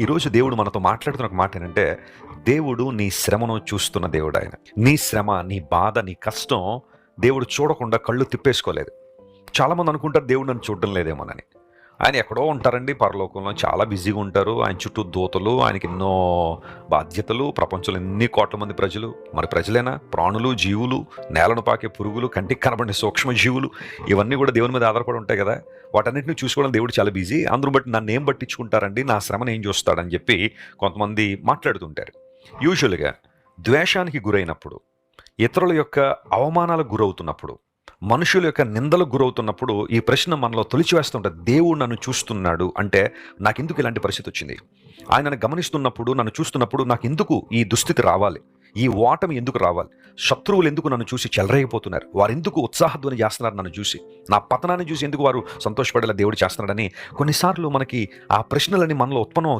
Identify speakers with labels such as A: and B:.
A: ఈరోజు దేవుడు మనతో మాట్లాడుతున్న ఒక మాట ఏంటంటే దేవుడు నీ శ్రమను చూస్తున్న దేవుడు ఆయన. నీ శ్రమ నీ బాధ నీ కష్టం దేవుడు చూడకుండా కళ్ళు తిప్పేసుకోలేదు. చాలామంది అనుకుంటారు దేవుడు నన్ను చూడడం లేదేమోనని. ఆయన ఎక్కడో ఉంటారండి పరలోకంలో. చాలా బిజీగా ఉంటారు. ఆయన చుట్టూ దూతలు ఆయనకి ఎన్నో బాధ్యతలు. ప్రపంచంలో ఎన్ని కోట్ల మంది ప్రజలు? మరి ప్రజలైనా? ప్రాణులు జీవులు నేలను పాకే పురుగులు కంటికి కనబడే సూక్ష్మ జీవులు ఇవన్నీ కూడా దేవుని మీద ఆధారపడి ఉంటాయి కదా. వాటన్నిటిని చూసుకోవడం దేవుడు చాలా బిజీ. అందరూ బట్టి నన్ను ఏం పట్టించుకుంటారండి? నా శ్రమను ఏం చూస్తాడని చెప్పి కొంతమంది మాట్లాడుతుంటారు. యూజువల్గా ద్వేషానికి గురైనప్పుడు ఇతరుల యొక్క అవమానాలకు గురవుతున్నప్పుడు మనుషుల యొక్క నిందలకు గురవుతున్నప్పుడు ఈ ప్రశ్న మనలో తొలిచివేస్తుంటే దేవుడు నన్ను చూస్తున్నాడు అంటే నాకెందుకు ఇలాంటి పరిస్థితి వచ్చింది? ఆయనను గమనిస్తున్నప్పుడు నన్ను చూస్తున్నప్పుడు నాకు ఎందుకు ఈ దుస్థితి రావాలి? ఈ ఓటమి ఎందుకు రావాలి? శత్రువులు ఎందుకు నన్ను చూసి చెలరేగిపోతున్నారు? వారు ఎందుకు ఉత్సాహధ్వని చేస్తున్నారు నన్ను చూసి? నా పతనాన్ని చూసి ఎందుకు వారు సంతోషపడేలా దేవుడు చేస్తున్నాడని కొన్నిసార్లు మనకి ఆ ప్రశ్నలని మనలో ఉత్పన్నం అవుతుంది